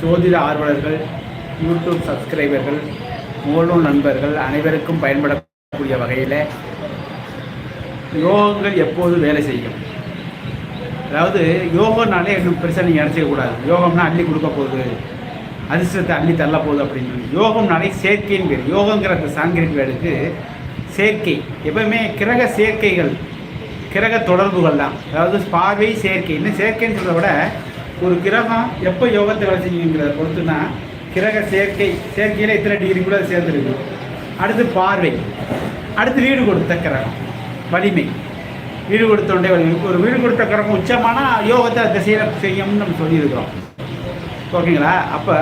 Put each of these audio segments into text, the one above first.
சோதிட ஆர்வலர்கள் யூடியூப் சப்ஸ்கிரைபர்கள் மூலம் நண்பர்கள் அனைவருக்கும் பயன்படக்கூடிய வகையில் யோகங்கள் எப்போது வேலை செய்யும். அதாவது யோகம்னாலே இன்னும் பெருசாக நீங்கள் நினச்சிக்கக்கூடாது யோகம்னா அள்ளி கொடுக்க போகுது அதிர்ஷ்டத்தை அள்ளி தள்ள போகுது அப்படின்னு யோகம்னாலே சேர்க்கைன்னு பேர். யோகங்கிற அந்த சாங்கிரிக் வேர்டுக்கு சேர்க்கை எப்பவுமே கிரக சேர்க்கைகள் கிரக தொடர்புகள் தான் அதாவது பார்வை சேர்க்கை இன்னும் சேர்க்கைன்னு சொல்றதை விட ஒரு கிரகம் எப்போ யோகத்தை வேலை செய்யுங்கிறத பொறுத்துனா கிரக சேர்க்கை சேர்க்கையில் இத்தனை டிகிரி கூட சேர்ந்துருக்கு. அடுத்து பார்வை. அடுத்து வீடு கொடுத்த கிரகம். வலிமை. வீடு கொடுத்தோண்டே வலிமை. ஒரு வீடு கொடுத்த கிரகம் உச்சமான யோகத்தை திசையில் செய்யும்னு நம்ம சொல்லியிருக்கிறோம். ஓகேங்களா? அப்போ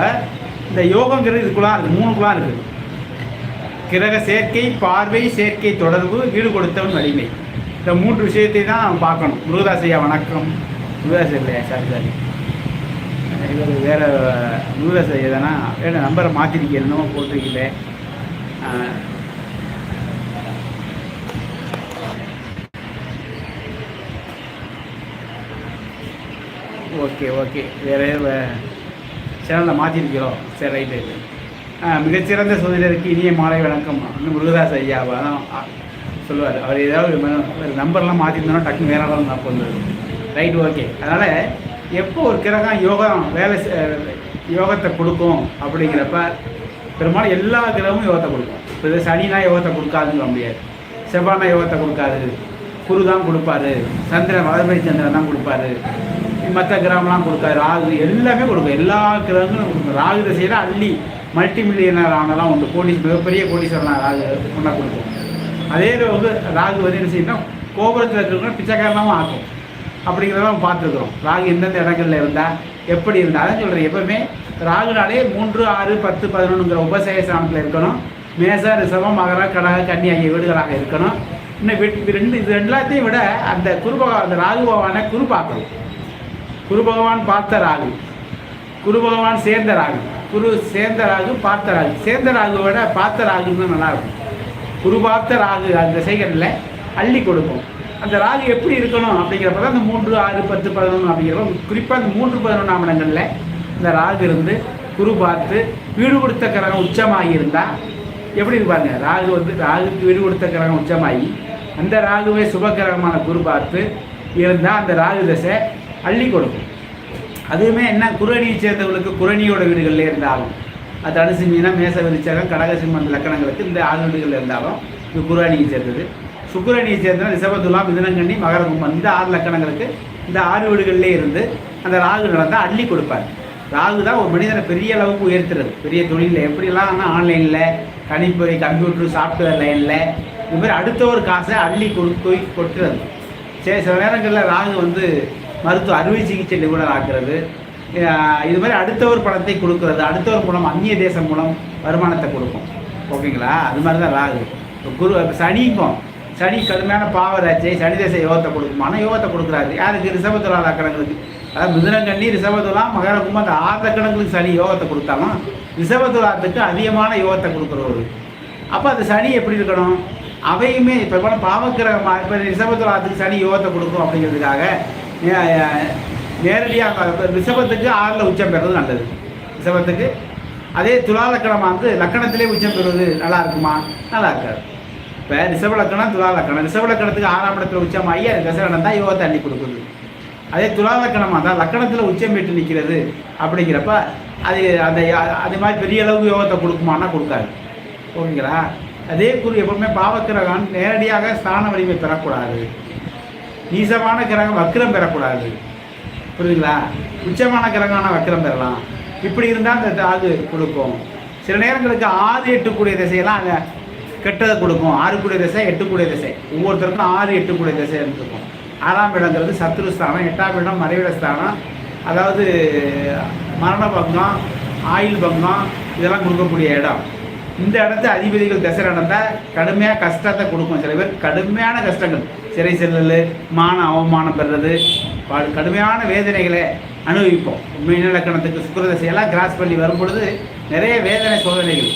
இந்த யோகங்கிறது இதுக்குலாம் இருக்குது மூணுக்குலாம் இருக்குது கிரக சேர்க்கை பார்வை சேர்க்கை தொடர்பு வீடு கொடுத்தவன் வலிமை. இந்த மூன்று விஷயத்தை தான் பார்க்கணும். முருகதாசையா வணக்கம். முருகதாசை இல்லையா? Sorry sorry. இவர் வேறு யூஎஸ் எதனா வேறு நம்பரை மாற்றிருக்கீங்க என்னமோ போட்டிருக்கீங்க. Okay okay. வேறு சேனலில் மாற்றிருக்கிறோம் சரி ரைட்டு மிகச்சிறந்த சோதரருக்கு இனிய மாலை வணக்கம். இன்னும் முருகதாஸ் ஐயா தான் சொல்லுவார். அவர் ஏதாவது ஒரு நம்பர்லாம் மாற்றிருந்தோன்னா டக்குன்னு வேற ஆளும் நான் பண்ணுவார் ரைட் ஓகே அதனால் எப்போ ஒரு கிரகம் யோகம் வேலை யோகத்தை கொடுக்கும் அப்படிங்கிறப்ப பெரும்பாலும் எல்லா கிரகமும் யோகத்தை கொடுக்கும். இப்போ இது சனினா யோகத்தை கொடுக்காதுன்னு சொல்ல முடியாது. செவ்வானா யோகத்தை கொடுக்காது. குரு தான் கொடுப்பாரு. சந்திரன் வளர்மதி சந்திரன் தான் கொடுப்பாரு. மற்ற கிரகம்லாம் கொடுக்காது. ராகு எல்லாமே கொடுக்கும். எல்லா கிரகங்களும் கொடுக்கும். ராகு திசையில் அள்ளி மல்டி மில்லியனர் ஆனலாம் உண்டு. கோடி மிகப்பெரிய கோடீஸ்வரனாக ராகு ஒன்றா கொடுக்கும். அதே வந்து ராகு வந்து என்ன செய்யணும் கோபுரத்தில் இருக்கிறவங்க பிச்சைக்காரனாகவும் ஆக்கும். அப்படிங்கிறதெல்லாம் பார்த்துருக்குறோம். ராகு எந்தெந்த இடங்கள்ல இருந்தால் எப்படி இருந்தால் அதான் சொல்கிறேன் எப்பவுமே ராகுனாலே மூன்று ஆறு பத்து பதினொன்றுங்கிற உபசய ஸ்தானத்தில் இருக்கணும். மேச ரிசவம் மகர கடக கன்னி ஆகிய வீடுகளாக இருக்கணும். இன்னும் இது ரெண்டு இது எல்லாத்தையும் விட அந்த குரு பகவான் அந்த ராகு பகவானை குரு பார்க்கணும். குரு பகவான் பார்த்த ராகு. குரு பகவான் சேர்ந்த ராகு. குரு சேர்ந்த ராகு பார்த்த ராகு. சேர்ந்த ராகுவை விட பார்த்த ராகுன்னு நல்லாயிருக்கும் நல்லா இருக்கும். குரு பார்த்த ராகு அந்த திசைகளில் அள்ளி கொடுக்கும். அந்த ராகு எப்படி இருக்கணும் அப்படிங்கிறப்ப தான் அந்த மூன்று ஆறு பத்து பதினொன்று அப்படிங்கிறப்ப குறிப்பாக அந்த மூன்று பதினொன்றாம் இடங்களில் இந்த ராகு இருந்து குரு பார்த்து வீடு கொடுத்த கிரகம் உச்சமாகி இருந்தால் எப்படி இருப்பாங்க ராகு வந்து ராகுக்கு வீடு கொடுத்த கிரகம் உச்சமாகி அந்த ராகுவே சுபகிரகமான குரு பார்த்து இருந்தால் அந்த ராகு தசை அள்ளி கொடுக்கும். அதுவுமே என்ன குரணியை சேர்ந்தவங்களுக்கு குரணியோட வீடுகளில் இருந்தாலும் அது தனுசு மேச விருச்சகம் கடகசிம்மன் லக்கணங்களுக்கு இந்த ஆறு வீடுகளில் இருந்தாலும் இது குரணியை சேர்ந்தது. சுக்கிரணியை சேர்ந்த ரிஷபதுலாம் மிதனங்கண்ணி மகர கும்பம் இந்த ஆறு லக்கணங்களுக்கு இந்த ஆறு வீடுகளிலே இருந்து அந்த ராகு நடந்தால் அள்ளி கொடுப்பார். ராகு தான் ஒரு மனிதனை பெரிய அளவுக்கு உயர்த்துறது. பெரிய தொழிலில். எப்படிலாம் ஆனால் ஆன்லைனில் கணிப்பொறி கம்ப்யூட்டர் சாஃப்ட்வேர் லைனில் இது மாதிரி அடுத்த ஒரு காசை அள்ளி கொடுத்து கொட்டுறது. சரி சில நேரங்களில் ராகு வந்து மருத்துவ அறுவை சிகிச்சை நிபுணர் ஆக்குறது. இது மாதிரி அடுத்த ஒரு பணத்தை கொடுக்கறது. ஒரு மூலம் அந்நிய தேசம் மூலம் வருமானத்தை கொடுக்கும். ஓகேங்களா? அது மாதிரி தான் ராகு. குரு இப்ப சனிக்கும் சனி கடுமையான பாவராட்சியை சனி தசை யோகத்தை மன யோகத்தை கொடுக்குறாரு. யாருக்கு ரிஷபத்துலா லக்கணங்களுக்கு. அதாவது மிதுனங்கண்ணி ரிஷபத்துலா மகரக்கும் அந்த ஆறு லக்கணங்களுக்கு சனி யோகத்தை கொடுத்தாலும் ரிஷபத்துலாத்துக்கு அதிகமான யோகத்தை கொடுக்குறவர். அப்போ அந்த சனி எப்படி இருக்கணும்? அவையுமே இப்போ கூட பாவக்கிரகமாக இப்போ ரிஷபத்துலாத்துக்கு சனி யோகத்தை கொடுக்கும் அப்படிங்கிறதுக்காக நேரடியாக இப்ப ரிஷபத்துக்கு ஆறில் உச்சம் பெறுறது நல்லது. ரிஷபத்துக்கு அதே துலா லக்கணமாக வந்து லக்கணத்திலே உச்சம் பெறுவது நல்லா இருக்குமா? நல்லா இருக்காது. இப்போ ரிஷப துலாலக்கணம் துலா ஆறாம் இடத்துல உச்சமாகி அது தசரணம் தான் யோகத்தை அள்ளி கொடுக்குது. அதே துலாலக்கணமாக தான் லக்கணத்தில் உச்சம் பெற்று நிற்கிறது அப்படிங்கிறப்ப அது அந்த அது மாதிரி பெரிய அளவுக்கு யோகத்தை கொடுக்குமானா கொடுக்காது. ஓகேங்களா? அதே குரு எப்பவுமே பாவக்கிரகம் நேரடியாக ஸ்தான வலிமை பெறக்கூடாது. நீசமான கிரகம் வக்கிரம் பெறக்கூடாது. புரியுதுங்களா? உச்சமான கிரகமான வக்கிரம் பெறலாம். இப்படி இருந்தால் அந்த அது கொடுக்கும். சில நேரங்களுக்கு ஆறு எட்டுக்கூடிய திசையெல்லாம் அங்கே கெட்டதை கொடுக்கும். ஆறு கூடிய திசை எட்டு கூடிய திசை. ஒவ்வொருத்தருக்கும் ஆறு எட்டு கூடிய திசை இருக்கும் ஆறாம் இடங்கிறது சத்ருஸ்தானம் எட்டாம் இடம் மறைவிட ஸ்தானம். அதாவது மரண பங்கம் ஆயுள் பங்கம் இதெல்லாம் கொடுக்கக்கூடிய இடம். இந்த இடத்து அதிபதிகள் திசை நடந்தால் கடுமையாக கஷ்டத்தை கொடுக்கும். சில பேர் கடுமையான கஷ்டங்கள். சிறை செல்லல் மான அவமானம் பெறுறது கடுமையான வேதனைகளை அனுபவிப்போம். மீன லக்கணத்துக்கு சுக்கரதசையெல்லாம் கிராஸ் பண்ணி வரும் பொழுது நிறைய வேதனை சோதனைகள்.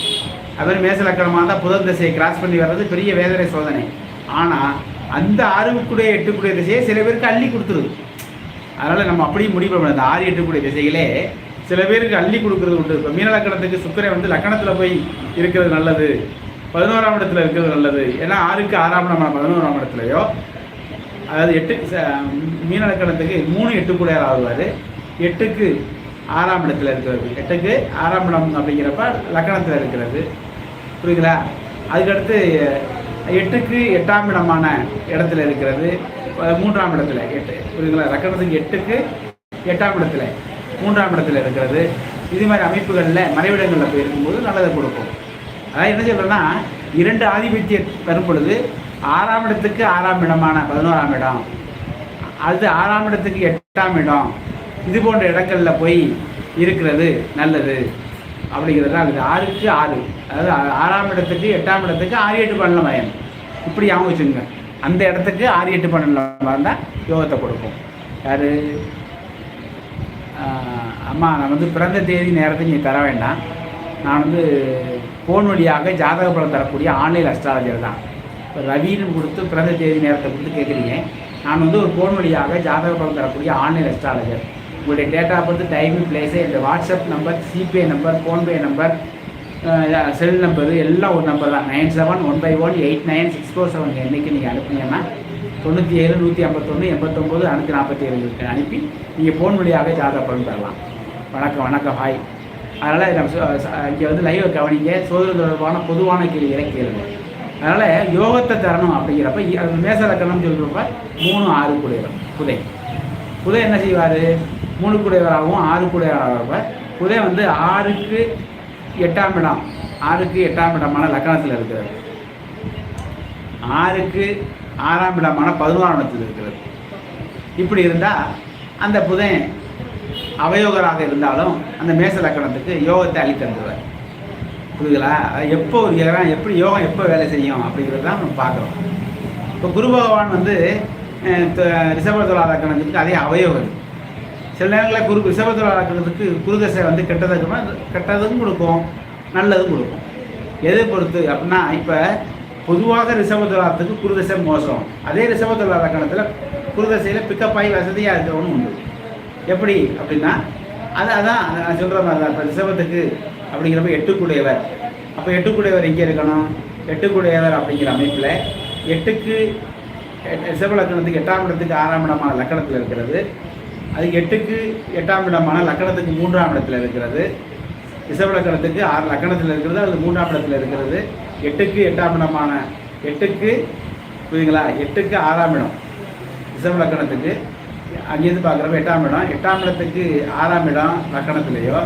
அதுமாதிரி மேச லக்கணமாக இருந்தால் புதன் திசையை கிராஸ் பண்ணி வர்றது பெரிய வேதனை சோதனை. ஆனால் அந்த ஆறுக்குடைய எட்டுக்குடைய திசையை சில பேருக்கு அள்ளி கொடுத்துருது. அதனால் நம்ம அப்படியே முடிவு பண்ண அந்த ஆறு எட்டுக்குடைய திசைகளே சில பேருக்கு அள்ளி கொடுக்குறது உண்டு. இப்போ மீனலக்கணத்துக்கு சுக்கரை வந்து லக்கணத்தில் போய் இருக்கிறது நல்லது. பதினோராம் இடத்துல இருக்கிறது நல்லது. ஏன்னா ஆறுக்கு ஆறாம் நம்ம பதினோராம் இடத்துலையோ அதாவது எட்டு ச- மூணு எட்டு கூட ஆகுவார். எட்டுக்கு ஆறாம் இடத்துல இருக்கிறது. எட்டுக்கு ஆறாம் இடம் அப்படிங்கிறப்ப லக்கணத்தில் இருக்கிறது. புரியுதுங்களா? அதுக்கடுத்து எட்டுக்கு எட்டாம் இடமான இடத்துல இருக்கிறது. மூன்றாம் இடத்துல எட்டு. புரியுதுங்களா? லக்கணத்துக்கு எட்டுக்கு எட்டாம் இடத்துல மூன்றாம் இடத்துல இருக்கிறது. இது மாதிரி அமைப்புகளில் மறைவிடங்களில் போய் இருக்கும்போது நல்லதை கொடுக்கும். அதாவது என்ன சொல்கிறேன்னா இரண்டு ஆதிபத்தியம் வரும் பொழுது ஆறாம் இடத்துக்கு ஆறாம் இடமான பதினோராம் இடம். அது ஆறாம் இடத்துக்கு எட்டாம் இடம். இது போன்ற இடங்களில் போய் இருக்கிறது நல்லது. அப்படிங்கிறது அது ஆறுக்கு ஆறு. அதாவது ஆறாம் இடத்துக்கு எட்டாம் இடத்துக்கு ஆறு எட்டு பன்னெண்டு மயம். இப்படி ஞாபகம் வச்சுங்க அந்த இடத்துக்கு ஆறு எட்டு பன்னெண்டு தான் யோகத்தை கொடுக்கும். யார்? அம்மா நான் வந்து பிறந்த தேதி நேரத்தை நீங்கள் தர வேண்டாம். நான் வந்து ஃபோன் வழியாக ஜாதக பலம் தரக்கூடிய ஆன்லைன் அஸ்ட்ராலஜர் தான். இப்போ ரவின்னு கொடுத்து பிறந்த தேதி நேரத்தை கொடுத்து கேட்குறீங்க நான் வந்து ஒரு ஃபோன் வழியாக ஜாதக பலம் தரக்கூடிய ஆன்லைன் அஸ்ட்ராலஜர் உங்களுடைய டேட்டா பர்த் டைமிங் பிளேஸு இந்த WhatsApp number CBI number PhonePe number cell number எல்லாம் ஒரு நம்பர் தான். Nine seven one five one eight nine six four seven என்றைக்கு நீங்கள் அனுப்புனீங்கன்னா தொண்ணூற்றி ஏழு நூற்றி ஐம்பத்தொன்று எண்பத்தொம்போது அறுநூற்றி நாற்பத்தி ஏழுக்கு அனுப்பி நீங்கள் ஃபோன் வழியாக ஜாதக பலன் பெறலாம் வணக்கம் வணக்கம் ஹாய் அதனால் நம்ம இங்கே வந்து லைவை கவனிங்க. சோதனை தொடர்பான பொதுவான கேள்விகளை கேளுங்க. அதனால் யோகத்தை தரணும் அப்படிங்கிறப்ப மேச ரக்கணம்னு சொல்கிறப்ப மூணு ஆறு குடையவர் புதை. புதை என்ன செய்வார்? மூணு குடையவராகவும் ஆறு குடையவராகிறப்ப புதை வந்து ஆறுக்கு எட்டாம் இடம். ஆறுக்கு எட்டாம் இடமான லக்கணத்தில் இருக்கிறது. ஆறுக்கு ஆறாம் இடமான பதினோராம் இடத்தில் இருக்கிறது. இப்படி இருந்தால் அந்த புதன் அவயோகராக இருந்தாலும் அந்த மேச லக்கணத்துக்கு யோகத்தை அள்ளி தந்துடுவார். புரியுதுங்களா? எப்போ ஒரு யோகம் எப்படி யோகம் எப்போ வேலை செய்யும் அப்படிங்கிறது தான் நம்ம பார்க்குறோம் இப்போ குரு பகவான் வந்து அஹ், த- லக்கணத்துக்கு அதே அவயோகம் சில நேரங்களில் குரு ரிஷபத்துலா லக்கணத்துக்கு குருதசை வந்து கெட்டதுக்குமா கெட்டதும் கொடுக்கும் நல்லதும் கொடுக்கும். எதை பொறுத்து அப்படின்னா இப்போ பொதுவாக ரிஷபத்துலாத்துக்கு குருதசை மோசம். அதே ரிஷபத்துலா லக்கணத்தில் குருதசையில் பிக்கப் ஆகி வசதியாக இருக்கவனும் உண்டு. எப்படி அப்படின்னா அது அதான் நான் சொல்கிற மாதிரி தான். இப்போ ரிஷபத்துக்கு அப்படிங்கிறப்ப எட்டுக்குடையவர். அப்போ எட்டுக்குடையவர் எங்கே இருக்கணும்? எட்டுக்குடையவர் அப்படிங்கிற அமைப்பில் எட்டுக்கு எ- ரிஷப லக்கணத்துக்கு எட்டாம் இடத்துக்கு ஆறாம் இடமான லக்கணத்தில் இருக்கிறது. அது எட்டுக்கு எட்டாம் இடமான லக்கணத்துக்கு மூன்றாம் இடத்துல இருக்கிறது. ரிஷப ஆறு லக்கணத்தில் இருக்கிறது அது மூன்றாம் இடத்துல இருக்கிறது. எட்டுக்கு எட்டாம் இடமான எட்டுக்கு புரியுதுங்களா? எட்டுக்கு ஆறாம் இடம். ரிஷப அங்கேருந்து பார்க்குறப்ப எட்டாம் இடம். எட்டாம் இடத்துக்கு ஆறாம் இடம் லக்கணத்திலேயோ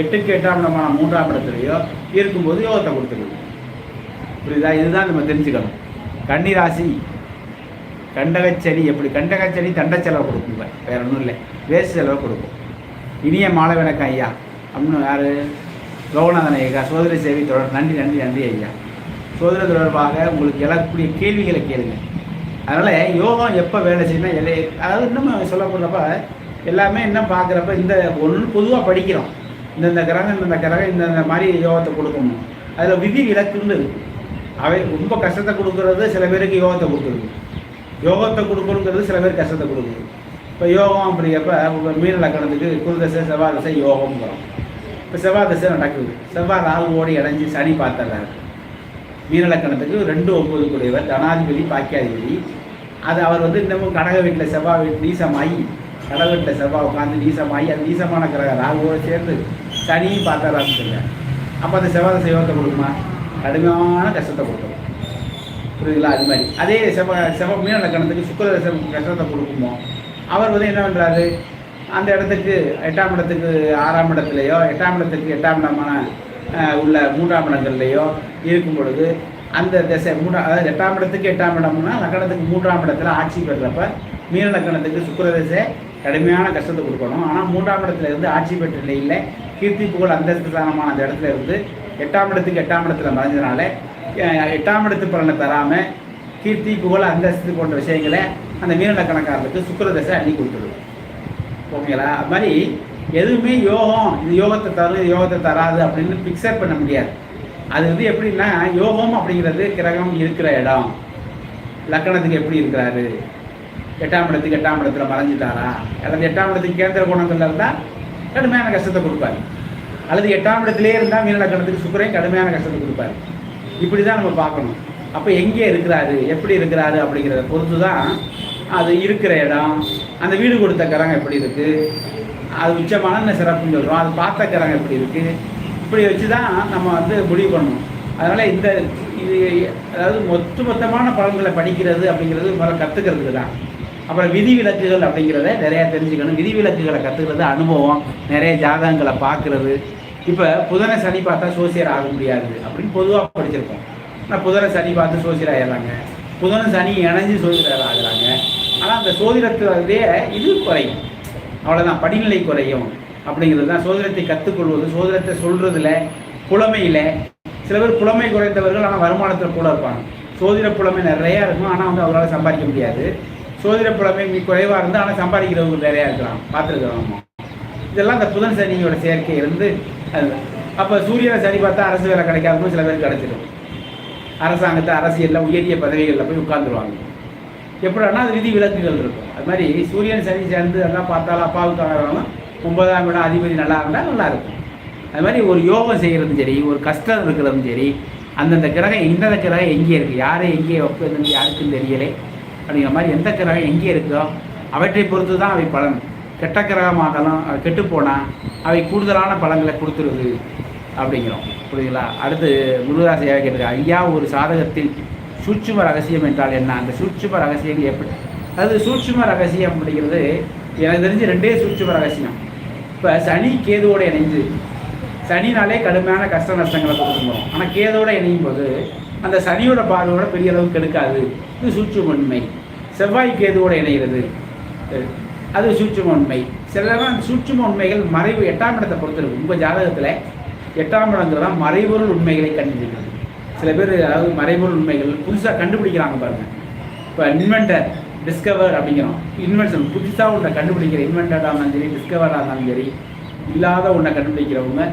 எட்டுக்கு எட்டாம் இடமான மூன்றாம் இடத்துலையோ இருக்கும்போது யோகத்தை கொடுத்துருக்கு புரியுதா? இதுதான் நம்ம தெரிஞ்சுக்கணும். கன்னி ராசி கண்டகச்சனி எப்படி? கண்டகச்சனி தண்ட செலவு கொடுக்குங்க வேற ஒன்றும் இல்லை. வேஸ்ட் செலவு கொடுக்கும். இனிய மாலை வணக்கம் ஐயா. அப்படின்னு யார்? லோகநாதன் ஐயா. சோதனை சேவை தொடர். நன்றி நன்றி நன்றி ஐயா. சோதனை தொடர்பாக உங்களுக்கு எழக்கூடிய கேள்விகளை கேளுங்க. அதனால் யோகம் எப்போ வேலை செய்யணும் எல்லை அதாவது இன்னும் சொல்ல போகிறப்ப எல்லாமே என்ன பார்க்குறப்ப இந்த ஒன்று பொதுவாக படிக்கிறோம். இந்தந்த கிரகம் இந்தந்த கிரகம் இந்தந்த மாதிரி யோகத்தை கொடுக்கணும். அதில் விதி விலக்குன்னு இருக்குது அவை ரொம்ப கஷ்டத்தை கொடுக்கறது சில பேருக்கு யோகத்தை கொடுக்குறது. யோகத்தை கொடுக்கணுங்கிறது சில பேர் கஷ்டத்தை கொடுக்குது இப்போ யோகம் அப்படிங்கிறப்ப உங்கள் மீன லக்கணத்துக்கு குருதசை செவ்வாய் தசை வரும் இப்போ செவ்வாய் தசை நடக்குது. செவ்வாய் ராகு ஓடி சனி பார்த்தலாம் மீன லக்கணத்துக்கு ரெண்டு ஒம்பது கூடியவர் தனாதிபதி பாக்கியாதிபதி. அது அவர் வந்து இன்னமும் கடக வீட்டில் செவ்வாய் வீட்டு நீசமாகி கடக வீட்டில் செவ்வாய் உட்காந்து நீசமாகி அது நீசமான கிரக ராகுவோடு சேர்ந்து சனியும் பார்த்தலாம்னு சொல்லுங்க அப்போ அந்த செவ்வாய் தசை யோகத்தை கொடுக்குமா? கடுமையான கஷ்டத்தை கொடுக்கும். புரியுதுங்களா? அது மாதிரி. அதே செவ செவ மீன லக்கணத்துக்கு சுக்கர கஷ்டத்தை கொடுக்குமோ அவர் வந்து என்ன பண்ணுறாரு அந்த இடத்துக்கு எட்டாம் இடத்துக்கு ஆறாம் இடத்துலையோ எட்டாம் இடத்துக்கு எட்டாம் இடமான உள்ள மூன்றாம் இடங்கள்லையோ இருக்கும் பொழுது அந்த திசை மூன்றாம் அதாவது எட்டாம் இடத்துக்கு எட்டாம் இடம்னா லக்கணத்துக்கு மூன்றாம் இடத்துல ஆட்சி பெறுறப்ப மீன லக்கணத்துக்கு சுக்கர திசை கடுமையான கஷ்டத்தை கொடுக்கணும். ஆனால் மூன்றாம் இடத்துல இருந்து ஆட்சி பெற்ற நிலையில் கீர்த்தி புகழ் அந்தஸ்து ஸ்தானமான அந்த இடத்துல இருந்து எட்டாம் இடத்துக்கு எட்டாம் இடத்துல மறைஞ்சதுனால எட்டாம் இடத்து பலனை தராமல் கீர்த்தி புகழ் அந்தஸ்து போன்ற விஷயங்களை அந்த மீனலக்கணக்காரர்களுக்கு சுக்கரதசை அள்ளி கொடுத்துருது ஓகேங்களா? அது மாதிரி எதுவுமே யோகம் இது யோகத்தை தரும் இது யோகத்தை தராது அப்படின்னு பிக்சர் பண்ண முடியாது. அது வந்து எப்படின்னா யோகம் அப்படிங்கிறது கிரகம் இருக்கிற இடம். லக்கணத்துக்கு எப்படி இருக்கிறாரு? எட்டாம் இடத்துக்கு எட்டாம் இடத்துல மறைஞ்சிட்டாரா? அல்லது எட்டாம் இடத்துக்கு கேந்திர கோணத்தில் இருந்தால் கடுமையான கஷ்டத்தை கொடுப்பாரு. அல்லது எட்டாம் இடத்துலேயே இருந்தால் மீனலக்கணத்துக்கு சுக்கரையும் கடுமையான கஷ்டத்தை கொடுப்பாரு. இப்படி தான் நம்ம பார்க்கணும். அப்போ எங்கே இருக்கிறாரு? எப்படி இருக்கிறாரு அப்படிங்கிறத பொறுத்து தான் அது இருக்கிற இடம் அந்த வீடு கொடுத்த கரங்க எப்படி இருக்குது அது உச்சமான என்ன சிறப்புன்னு சொல்கிறோம் அது பார்த்த கரங்க எப்படி இருக்குது இப்படி வச்சு தான் நம்ம வந்து முடிவு பண்ணணும். அதனால் இந்த இது அதாவது மொத்த மொத்தமான பலன்களை படிக்கிறது அப்படிங்கிறது முதல்ல கற்றுக்கிறதுக்கு தான். அப்புறம் விதி விலக்குகள் அப்படிங்கிறத நிறையா தெரிஞ்சுக்கணும். விதி விலக்குகளை கற்றுக்கிறது அனுபவம் நிறைய ஜாதகங்களை பார்க்குறது. இப்போ புதனை சனி பார்த்தா சோசியர் ஆக முடியாது அப்படின்னு பொதுவாக படிச்சிருக்கோம் ஆனால் புதனை சனி பார்த்து சோசியர் ஆகிடுறாங்க புதனை சனி இணைஞ்சு சோதிடர் ஆகுறாங்க. ஆனால் அந்த சோதிடத்துலேயே இது குறையும் அவ்வளோதான் படிநிலை குறையும் அப்படிங்கிறது தான். சோதிடத்தை கற்றுக்கொள்வது சோதிடத்தை சொல்கிறதுல புலமையில் சில பேர் புலமை குறைந்தவர்கள் ஆனால் வருமானத்தில் கூட இருப்பாங்க. சோதிட புலமை நிறையா இருக்கும் ஆனால் வந்து அவரால் சம்பாதிக்க முடியாது. சோதிட புலமை மிக குறைவாக இருந்து ஆனால் சம்பாதிக்கிறவங்க நிறையா இருக்கலாம். பார்த்துருக்குறோம் இதெல்லாம் இந்த புதன் சனியோட சேர்க்கை இருந்து அப்போ சூரியனை சரி பார்த்தா அரசு வேலை கிடைக்காதுன்னு சில பேருக்கு கிடைச்சிடும் அரசாங்கத்தை அரசியலில் உயரிய பதவிகளில் போய் உட்காந்துருவாங்க எப்படின்னா அது விதி விலக்குகள் இருக்கும். அது மாதிரி சூரியன் சனி சேர்ந்து அதெல்லாம் பார்த்தாலும் அப்பாவுக்கு ஆகிறவங்க ஒன்பதாம் இடம் அதிபதி நல்லா இருந்தால் நல்லா இருக்கும். அது மாதிரி ஒரு யோகம் செய்கிறதும் சரி ஒரு கஷ்டம் இருக்கிறதும் சரி அந்தந்த கிரகம் எந்தெந்த கிரகம் எங்கே இருக்குது யாரை எங்கே வைப்பதுன்னு யாருக்கும் தெரியலை. அப்படிங்கிற மாதிரி எந்த கிரகம் எங்கே இருக்கோ அவற்றை பொறுத்து தான் அவை பலன். கெட்ட கிரகமாகலாம் கெட்டுப்போனால் கெட்டு போனால் அவை கூடுதலான பலங்களை கொடுத்துருது அப்படிங்கிறோம். புரியுதுங்களா? அடுத்து முருகராசியாக கேட்டிருக்காங்க ஐயா ஒரு சாதகத்தில் சூட்சும ரகசியம் என்றால் என்ன? அந்த சூட்சும ரகசியங்கள் எப்படி? அதாவது சூட்சும ரகசியம் அப்படிங்கிறது எனக்கு தெரிஞ்சு ரெண்டே சூட்சும ரகசியம். இப்போ சனி கேதுவோடு இணைஞ்சு சனினாலே கடுமையான கஷ்ட நஷ்டங்களை கொடுத்துருவோம் ஆனால் கேதோடு இணையும் போது அந்த சனியோட பார்வையோட பெரிய அளவுக்கு எடுக்காது இது சூட்சும உண்மை. செவ்வாய் கேதுவோடு இணைகிறது. அது சூட்சும உண்மை சிலதான் சூட்சும உண்மைகள் மறைவு எட்டாம் இடத்தை பொறுத்திருக்கு உங்கள் ஜாதகத்தில் எட்டாம் இடங்கிறது தான் மறைபொருள் உண்மைகளை கண்டுபிடிக்கிறது. சில பேர் அதாவது மறைபொருள் உண்மைகள் புதுசாக கண்டுபிடிக்கிறாங்க பாருங்கள் இப்போ இன்வென்டர் டிஸ்கவர் அப்படிங்கிறோம். இன்வென்ஷன் புதுசாக ஒன்றை கண்டுபிடிக்கிற இன்வென்டராக இருந்தாலும் சரி டிஸ்கவராக இருந்தாலும் சரி இல்லாத ஒன்றை கண்டுபிடிக்கிறவங்க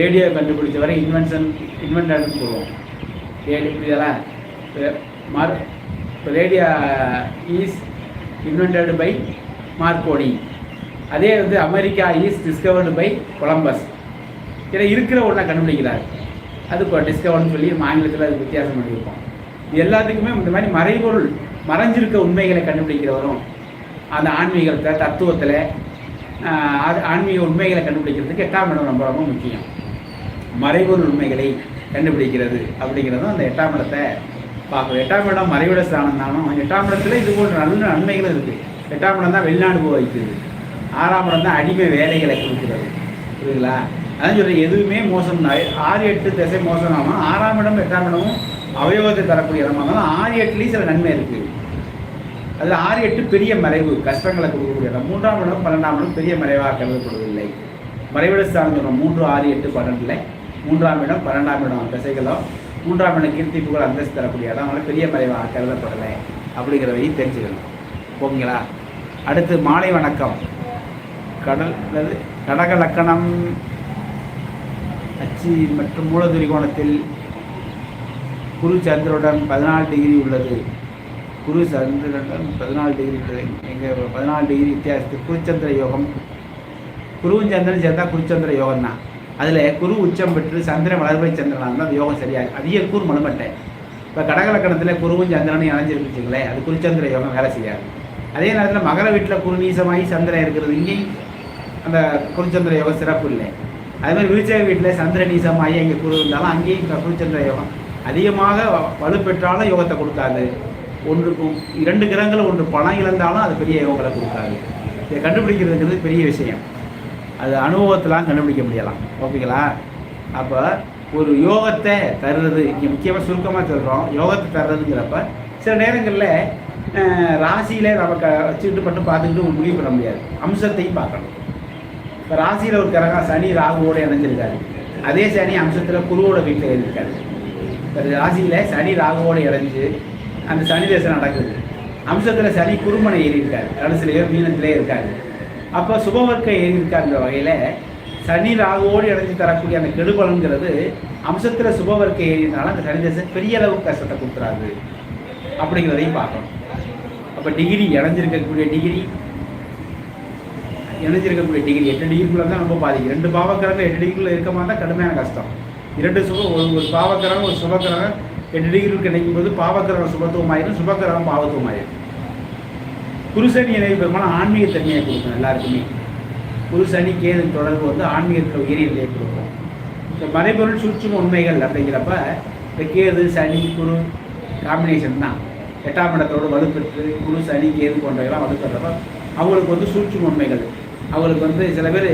ரேடியோ கண்டுபிடிச்ச வரை இன்வென்ஷன் இன்வென்டர்னு சொல்லுவோம். ரேடியோ இதெல்லாம் மறு இப்போ radio is invented by Marconi. அதே வந்து America is discovered by Columbus இதில் இருக்கிற ஒன்றை கண்டுபிடிக்கிறார். அது இப்போ டிஸ்கவர்னு சொல்லி ஆங்கிலத்தில் அது வித்தியாசம் பண்ணியிருப்போம் இது எல்லாத்துக்குமே இந்த மாதிரி மறைபொருள் மறைஞ்சிருக்க உண்மைகளை கண்டுபிடிக்கிறவரும் அந்த ஆன்மீகத்தை தத்துவத்தில் அது ஆன்மீக உண்மைகளை கண்டுபிடிக்கிறதுக்கு எட்டாம் இடம் ரொம்ப ரொம்ப முக்கியம். மறைபொருள் உண்மைகளை கண்டுபிடிக்கிறது அப்படிங்கிறதும் அந்த எட்டாம் இடத்தை பார்க்கணும். எட்டாம் இடம் மறைவிட ஸ்தானம் தானும் எட்டாம் இடத்துல இது போன்ற நல்ல நன்மைகளும் இருக்குது எட்டாம் இடம் தான் வெளிநாடு போக வைக்கிறது ஆறாம் இடம் தான் அடிமை வேலைகளை கொடுக்கிறது. புரியுதுங்களா? அதான் சொல்கிறேன் எதுவுமே மோசம் ஆறு எட்டு திசை மோசமாகும் ஆறாம் இடம் எட்டாம் இடமும் அவயோகத்தை தரக்கூடிய இடமா இருந்தாலும் ஆறு எட்டுலேயும் சில நன்மை இருக்குது அதில் ஆறு எட்டு பெரிய மறைவு கஷ்டங்களை கொடுக்கக்கூடிய இடம். மூன்றாம் இடம் பன்னெண்டாம் இடம் பெரிய மறைவாக கருதப்படுவதில்லை. மறைவிட ஸ்தானம் சொன்னோம் மூன்று ஆறு எட்டு பன்னெண்டில் மூன்றாம் இடம் பன்னெண்டாம் இடம் திசைகளோ மூன்றாம் இடம் கீர்த்தி புகழ் அந்தஸ்து தரக்கூடிய இடம். அதனால் பெரிய மறைவாக கருதப்படலை அப்படிங்கிறதையும் தெரிஞ்சுக்கணும். ஓகேங்களா அடுத்து மாலை வணக்கம். கடல் அதாவது கடக லக்கணம் அச்சு மற்றும் மூலதுரி கோணத்தில் குரு சந்திரனுடன் பதினாலு டிகிரி உள்ளது. குரு சந்திரனுடன் பதினாலு டிகிரி உள்ளது. எங்கள் பதினாலு டிகிரி வித்தியாசத்தில் குருச்சந்திர யோகம். குருவும் சந்திரன் சேர்ந்தா குருச்சந்திர யோகம் தான் அதில் குரு உச்சம் பெற்று சந்திரன் வளர்பை சந்திரனாக இருந்தால் யோகம் சரியாக அதிக கூறு மனுபட்டேன் இப்போ கடகலக்கணத்தில் குருவும் சந்திரனும் இணைஞ்சிருக்குங்களேன் அது குருச்சந்திர யோகம் வேலை செய்யாது. அதே நேரத்தில் மகர வீட்டில் குருநீசமாகி சந்திரன் இருக்கிறது. இங்கேயும் அந்த குருச்சந்திர யோகம் சிறப்பு இல்லை. அதேமாதிரி விருச்சக வீட்டில் சந்திர நீசமாகி அங்கே குரு இருந்தாலும் அங்கேயும் குருச்சந்திர யோகம் அதிகமாக வ- வலுப்பெற்றாலும் யோகத்தை கொடுக்காது. ஒன்றுக்கும் இரண்டு கிரகங்கள் ஒன்று பணம் இழந்தாலும் அது பெரிய யோகங்களை கொடுக்காது. இதை கண்டுபிடிக்கிறதுங்கிறது பெரிய விஷயம். அது அனுபவத்திலாம் கண்டுபிடிக்க முடியலாம். ஓகேங்களா? அப்போ ஒரு யோகத்தை தர்றது இங்கே முக்கியமாக சுருக்கமாக சொல்கிறோம் யோகத்தை தர்றதுங்கிறப்ப சில நேரங்களில் ராசியில் நமக்கு வச்சுக்கிட்டு மட்டும் பார்த்துக்கிட்டு ஒரு முடிவு பண்ண முடியாது. அம்சத்தையும் பார்க்கணும். இப்போ ராசியில் ஒரு கிரகம் சனி ராகுவோடு இணைஞ்சிருக்காரு. அதே சனி அம்சத்தில் குருவோட வீட்டில் இருக்காரு இப்போ ராசியில் சனி ராகுவோடு இணைஞ்சு அந்த சனி தசை நடக்குது. அம்சத்தில் சனி குருமனை ஏறி இருக்காரு கடைசிலேயோ மீனத்திலே இருக்காரு. அப்போ சுபவர்க்க ஏறி இருக்காருங்கிற வகையில் சனி ராகுவோடு இணைஞ்சு தரக்கூடிய அந்த கெடுபலங்கிறது அம்சத்தில் சுபவர்க்க ஏறினால அந்த சனி தசை பெரிய அளவுக்கு கஷ்டத்தை கொடுத்துறாரு அப்படிங்கிறதையும் பார்க்கணும். அப்போ டிகிரி இணைஞ்சிருக்கக்கூடிய டிகிரி இணைஞ்சிருக்கக்கூடிய டிகிரி எட்டு டிகிரிக்குள்ளே தான் ரொம்ப பாதி. ரெண்டு பாவக்கிழங்கு எட்டு டிகிரிக்குள்ள இருக்க மாதிரி கடுமையான கஷ்டம். இரண்டு சுகம் ஒரு ஒரு பாவக்கிழங்கு ஒரு சுபக்கிழங்கு எட்டு டிகிரிக்கு கிடைக்கும் போது பாவக்கிரகம் சுபத்துவம் ஆயிடும் சுபக்கிரகம் பாவத்துவம் ஆயிரும் குருசனி இணைவு பெருமான ஆன்மீக தன்மையை கொடுக்கும் எல்லாருக்குமே. குருசனி கேது தொடர்பு வந்து ஆன்மீகத்தில் உயரிய நிலையை கொடுக்கும். இந்த மறைபொருள் சூட்சும உண்மைகள் அப்படிங்கிறப்ப இந்த கேது சனி குரு காம்பினேஷன் தான். எட்டாம் இடத்தோடு வலுப்பெற்று குரு சனி கேது போன்றவைலாம் வலுப்பெற்றப்ப அவங்களுக்கு வந்து சூட்சும உண்மைகள். அவங்களுக்கு வந்து சில பேர்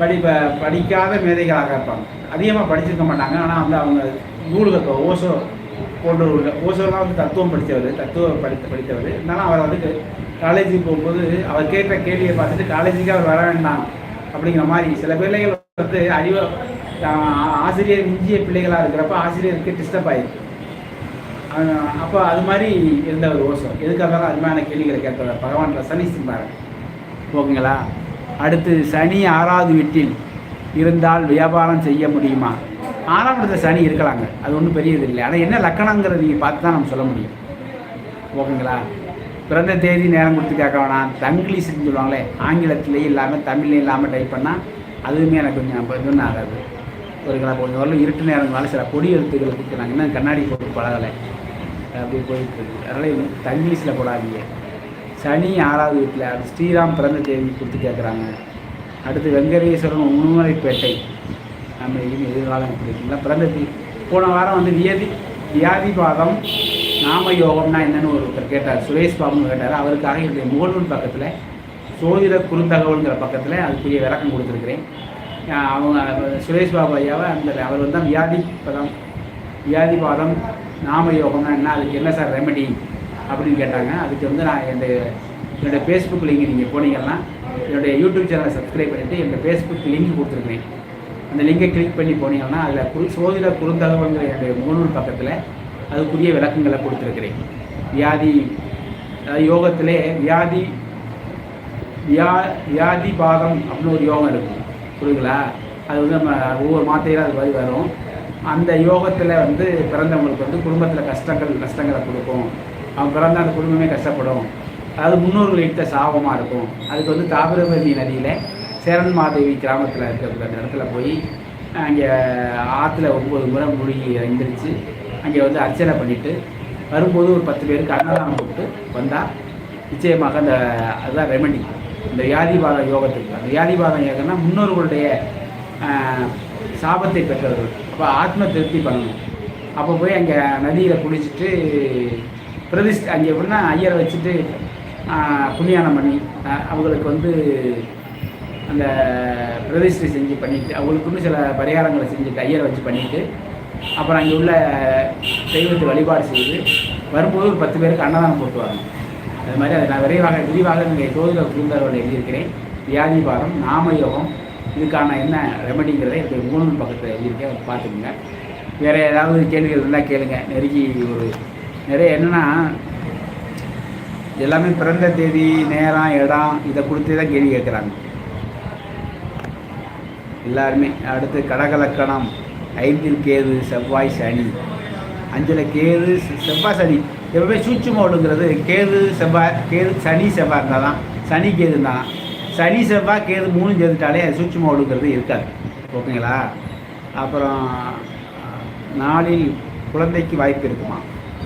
படி படிக்காத மேதைகளாக இருப்பாங்க. அதிகமாக படிச்சிருக்க மாட்டாங்க. ஆனால் வந்து அவங்க நூலகத்தோ ஓசோ போன்றவர்கள் ஓசோலாம் வந்து தத்துவம் படித்தவர் தத்துவம் படித்து படித்தவர். இருந்தாலும் அவர் வந்து காலேஜுக்கு போகும்போது அவர் கேட்ட கேள்வியை பார்த்துட்டு காலேஜுக்கு அவர் வர வேண்டாம் அப்படிங்கிற மாதிரி சில பிள்ளைகள் வந்து அறிவு ஆசிரியர் மிஞ்சிய பிள்ளைகளாக இருக்கிறப்ப ஆசிரியருக்கு டிஸ்டர்ப் ஆயிருக்கு. அப்போ அது மாதிரி இருந்த ஒரு ஓசம் எதுக்காக அருமையான கேள்விகளை கேட்கிறவர் பகவான் சனி சிம்பார் ஓகேங்களா? அடுத்து சனி ஆறாவது வீட்டில் இருந்தால் வியாபாரம் செய்ய முடியுமா? ஆறாம் இடத்துல சனி இருக்கலாங்க. அது ஒன்றும் பெரியது இல்லை ஆனால் என்ன லக்கணங்கிறத நீங்கள் பார்த்து தான் நம்ம சொல்ல முடியும். ஓகேங்களா? பிறந்த தேதி நேரம் கொடுத்து கேட்க வேணாம். தங்கிலீஷ்னு சொல்லுவாங்களே ஆங்கிலத்திலேயே இல்லாமல் தமிழ்லேயும் இல்லாமல் டைப் பண்ணால் அதுவுமே எனக்கு கொஞ்சம் இப்போ இதுன்னு ஆகாது. ஒருங்களா கொஞ்சம் வரல இருட்டு நேரங்களால சில பொடி எழுத்துக்களை நாங்கள் இன்னும் கண்ணாடி போட்டு பழகலை. அப்படி போயிட்டு இருக்கு. அதனால் தங்கிலீஷில் போடாதீங்க. சனி ஆறாவது வீட்டில் அது ஸ்ரீராம் பிறந்த தேதி கொடுத்து கேட்குறாங்க அடுத்து வெங்கடேஸ்வரன் உணுமலைப்பேட்டை நம்ம இனி எதிர்காலம் எப்படி இருக்குங்களா பிறந்த போன வாரம் வந்து வியாதி வியாதிபாதம் நாம யோகம்னா என்னன்னு ஒருத்தர் கேட்டார். சுரேஷ் பாபுன்னு கேட்டார். அவருக்காக என்னுடைய முகநூல் பக்கத்தில் சோதிட குறுந்தகவல்ங்கிற பக்கத்தில் அதுக்குரிய விளக்கம் கொடுத்துருக்குறேன். அவங்க சுரேஷ் பாபு ஐயாவை அந்த அவர் வந்து வியாதி பதம் வியாதிபாதம் நாம யோகம்னா என்ன? அதுக்கு என்ன சார் ரெமெடி அப்படின்னு கேட்டாங்க. அதுக்கு வந்து நான் என்னுடைய என்னுடைய ஃபேஸ்புக் லிங்க் நீங்கள் போனீங்கன்னா என்னுடைய யூடியூப் சேனலை சப்ஸ்கிரைப் பண்ணிவிட்டு என்னுடைய ஃபேஸ்புக் லிங்க் கொடுத்துருக்கேன் அந்த லிங்கை கிளிக் பண்ணி போனீங்கன்னா அதில் குறு சோதிட குறுந்தகவல்ங்கிற என்னுடைய முகநூல் பக்கத்தில் அதுக்குரிய விளக்கங்களை கொடுத்துருக்கிறேன். வியாதி யோகத்திலே வியாதி வியா வியாதி பாதம் அப்படின்னு ஒரு யோகம் இருக்கும். புரியுங்களா அது வந்து நம்ம ஒவ்வொரு மாத்திரையில் அது மாதிரி வரும். அந்த யோகத்தில் வந்து பிறந்தவங்களுக்கு வந்து குடும்பத்தில் கஷ்டங்கள் கஷ்டங்களை கொடுக்கும். அவன் பிறந்த அந்த குடும்பமே கஷ்டப்படும். அதாவது முன்னோர்கள் இட்ட சாபமாக இருக்கும். அதுக்கு வந்து தாமிரபரணி நதியில் சேரன் மாதேவி கிராமத்தில் இருக்கக்கூடிய அந்த இடத்துல போய் அங்கே ஆற்றுல ஒம்பது முறை மூழ்கி எழுந்திரிச்சு அங்கே வந்து அர்ச்சனை பண்ணிவிட்டு வரும்போது ஒரு பத்து பேருக்கு அன்னதானம் கொடுத்து வந்தால் நிச்சயமாக அந்த அதுதான் ரெமெடி இந்த வியாதிபாத யோகத்துக்கு. அந்த வியாதிபாதம் யோகம்னா முன்னோர்களுடைய சாபத்தை பெற்றவர்கள். அப்போ ஆத்ம திருப்தி பண்ணணும். அப்போ போய் அங்கே நதியில் குளிச்சுட்டு பிரதிஷ்ட அங்கே எப்படின்னா ஐயரை வச்சுட்டு புண்ணியானம் பண்ணி அவங்களுக்கு வந்து அந்த பிரதிஷ்டை செஞ்சு பண்ணிவிட்டு அவங்களுக்குன்னு சில பரிகாரங்களை செஞ்சுட்டு ஐயரை வச்சு பண்ணிவிட்டு அப்புறம் அங்கே உள்ள தெய்வத்தை வழிபாடு செய்து வரும்போது ஒரு பத்து பேருக்கு அன்னதானம் போட்டு அது மாதிரி அதை நான் விரைவாக விரிவாக நீங்கள் ஜோதிட குழுந்தரோடு எழுதியிருக்கிறேன். வியாதிபாரம் நாமயோகம் இதுக்கான என்ன ரெமடிங்கிறத என்னுடைய மூணு பக்கத்தில் எழுதியிருக்கேன் பார்த்துக்குங்க. வேறு ஏதாவது கேள்விகள் இருந்தால் கேளுங்க. நெருங்கி ஒரு நிறைய என்னென்னா எல்லாமே பிறந்த தேதி நேரம் இடம் இதை கொடுத்து தான் கேள்வி கேட்குறாங்க. எல்லாருமே. அடுத்து கடகலக்கணம் ஐந்தில் கேது செவ்வாய் சனி. அஞ்சில் கேது செவ்வாய் சனி. எப்பவுமே சூட்சுமோடுங்கிறது கேது செவ்வாய் கேது சனி செவ்வாய் இருந்தால் தான் சனி கேது தான் சனி செவ்வாய் கேது மூணு சேர்த்துட்டாலே அது ஒடுக்கிறது இருக்காது. ஓகேங்களா? அப்புறம் நாளில் குழந்தைக்கு வாய்ப்பு இருக்குமா?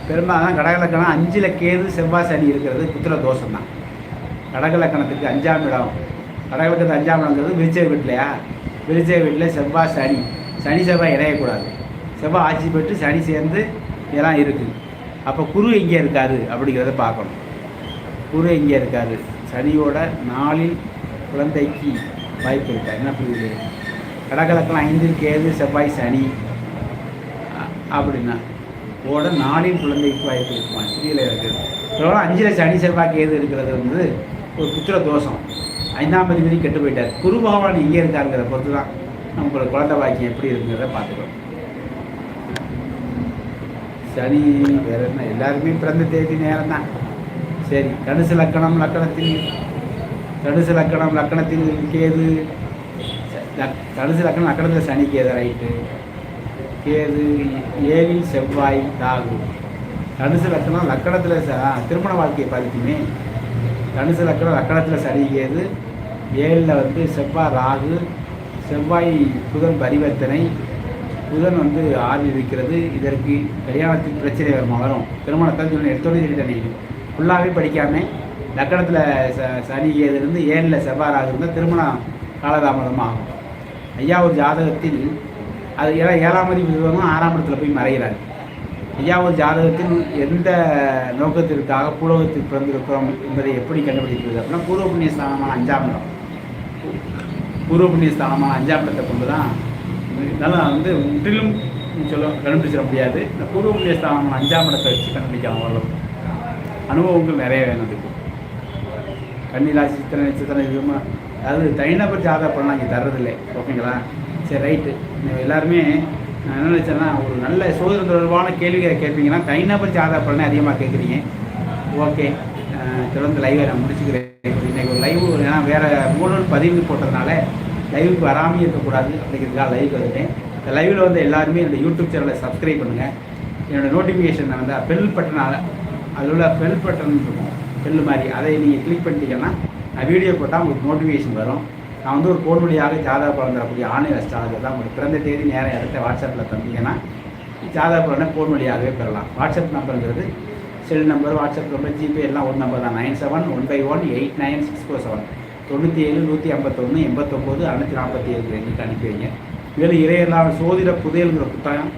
பெரும்பாலும் கடகலக்கணம் அஞ்சில் கேது செவ்வாய் சனி இருக்கிறது புத்திர தோஷம் தான். கடகலக்கணத்துக்கு அஞ்சாம் இடம். கடகலக்கணத்து அஞ்சாம் இடங்கிறது விருச்சை வீட்டிலையா? விருச்சை வீட்டில் செவ்வாய் சனி. சனி செவ்வாய் இணையக்கூடாது. செவ்வாய் ஆட்சி பெற்று சனி சேர்ந்து இதெல்லாம் இருக்குது அப்போ குரு எங்கே இருக்காது அப்படிங்கிறத பார்க்கணும். குரு எங்கே இருக்காரு? சனியோட நாளில் குழந்தைக்கு வாய்ப்பு இருக்கா. என்ன புரியுது? கடகலக்கெல்லாம் ஐந்தில் கேது செவ்வாய் சனி. அப்படின்னா ஓட நாளில் குழந்தைக்கு வாய்ப்பு இருக்குமா புரியல இருக்குது இதோட அஞ்சில் சனி செவ்வாய் கேது இருக்கிறது வந்து ஒரு புத்திர தோஷம். ஐந்தாம் அதிபதி கெட்டு போயிட்டார். குரு பகவான் எங்கே இருக்காருங்கிறத பொறுத்து தான் நம்மளோட குழந்தை வாக்கியம் எப்படி இருக்குங்கிறத பார்த்துக்கணும். சனி வேற என்ன? எல்லாருமே பிறந்த தேதி நேரம் தான் சரி தனுசு லக்கணம் லக்கணத்தில் தனுசு லக்கணம் லக்கணத்தில் கேது தனுசு லக்கணம் லக்கணத்தில் சனி கேது ரைட்டு கேது ஏழில் செவ்வாய் ராகு. தனுசு லக்கணம் லக்கணத்தில் ச- திருமண வாழ்க்கையை பாதிக்குமே. தனுசு லக்கணம் லக்கணத்தில் சனி கேது ஏழில் வந்து செவ்வாய் ராகு. செவ்வாய் புதன் பரிவர்த்தனை. புதன் வந்து ஆறில் இருக்கிறது. இதற்கு கல்யாணத்தில் பிரச்சனை வருமா? வரும். திருமணத்தால் சொன்ன எடுத்தோடனே சொல்லிட்டேன் ஃபுல்லாகவே படிக்காமல் லக்கணத்தில் ச சனி இருந்து ஏழில் செவ்வாய் இருந்தால் திருமணம் காலதாமதமாக ஆகும் ஐயா ஒரு ஜாதகத்தில் அது ஏன்னா ஏழாம் அறிவு விவரமும் ஆறாம் இடத்துல போய் மறைகிறார். ஐயா ஒரு ஜாதகத்தில் எந்த நோக்கத்திற்காக பூலோகத்தில் பிறந்திருக்கிறோம் என்பதை எப்படி கண்டுபிடிக்கிறது அப்படின்னா பூர்வ புண்ணிய ஸ்தானமான அஞ்சாம் இடம். பூர்வ புண்ணிய ஸ்தானமான அஞ்சாம் இடத்தை கொண்டு தான் இதெல்லாம் வந்து முற்றிலும் சொல்ல கண்டுபிடிச்சிட முடியாது. இந்த பூர்வ புண்ணிய ஸ்தானமான அஞ்சாம் இடத்தை வச்சு கண்டுபிடிக்கலாம் ஓரளவுக்கு அனுபவங்கள் நிறைய வேணும் அதுக்கு. கன்னிராசி சித்திரை நட்சத்திரம் விதமாக அதாவது தனிநபர் ஜாதக பலன் இங்கே தர்றதில்லை. ஓகேங்களா? சரி ரைட்டு எல்லாருமே நான் என்ன நினச்சேன்னா ஒரு நல்ல சோதனை தொடர்பான கேள்விகளை கேட்பீங்கன்னா தனிநபர் ஜாதக பலனை அதிகமாக கேட்குறீங்க. ஓகே. தொடர்ந்து லைவை நான் முடிச்சுக்கிறேன். இன்னைக்கு ஒரு லைவ் ஏன்னா வேறு மூணு பதிவு போட்டதுனால லைவுக்கு வராமல் இருக்கக்கூடாது அப்படிங்கிறதுக்காக லைவ் வந்துட்டேன். இந்த லைவில் வந்து எல்லாருமே என்னோடய யூடியூப் சேனலை சப்ஸ்கிரைப் பண்ணுங்கள் என்னோடய நோட்டிஃபிகேஷன் வந்து பெல் பட்டனால் அதில் உள்ள பெல் பட்டன் இருக்கும் பெல் மாதிரி அதை நீங்கள் கிளிக் பண்ணிட்டீங்கன்னா நான் வீடியோ போட்டால் உங்களுக்கு நோட்டிஃபிகேஷன் வரும். நான் வந்து ஒரு கோல் வழியாக ஜாதக பலன் தரக்கூடிய ஆன்லைன் அஸ்ட்ராலஜர் தான். உங்களுக்கு பிறந்த தேதி நேரம் இடத்த வாட்ஸ்அப்பில் தந்தீங்கன்னா ஜாதக பலனை ஃபோன் வழியாகவே பெறலாம். WhatsApp நம்பருங்கிறது cell number WhatsApp number GPay எல்லாம் ஒரு நம்பர் தான். Nine seven one five one eight nine six four seven தொண்ணூற்றி ஏழு நூற்றி ஐம்பத்தொன்று எண்பத்தொம்போது அறுநூற்றி நாற்பத்தி ஏழு எண்ணிக்கை அனுப்பி வைங்க மேலும் இறையெல்லாம் சோதிட புதையல்ங்கிற புத்தகம்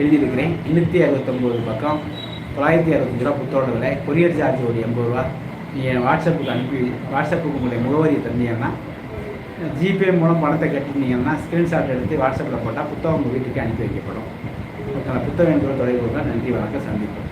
எழுதியிருக்கிறேன். எழுநூற்றி அறுபத்தொம்போது பக்கம். தொள்ளாயிரத்தி அறுபத்தஞ்சு ரூபா புத்தோட விலை கொரியர் சார்ஜ் ஒரு எண்பது ரூபா. நீங்கள் வாட்ஸ்அப்புக்கு அனுப்பி வாட்ஸ்அப்புக்கு உங்களுடைய முகவரியை தந்தீங்கன்னா ஜிபே மூலம் பணத்தை கட்டினீங்கன்னா ஸ்க்ரீன்ஷாட் எடுத்து வாட்ஸ்அப்பில் போட்டால் புத்தகம் உங்கள் வீட்டுக்கு அனுப்பி வைக்கப்படும். ஓகேங்களா? புத்தகம் என்ற தொடர்பு நன்றி வணக்கம் சந்திப்போம்.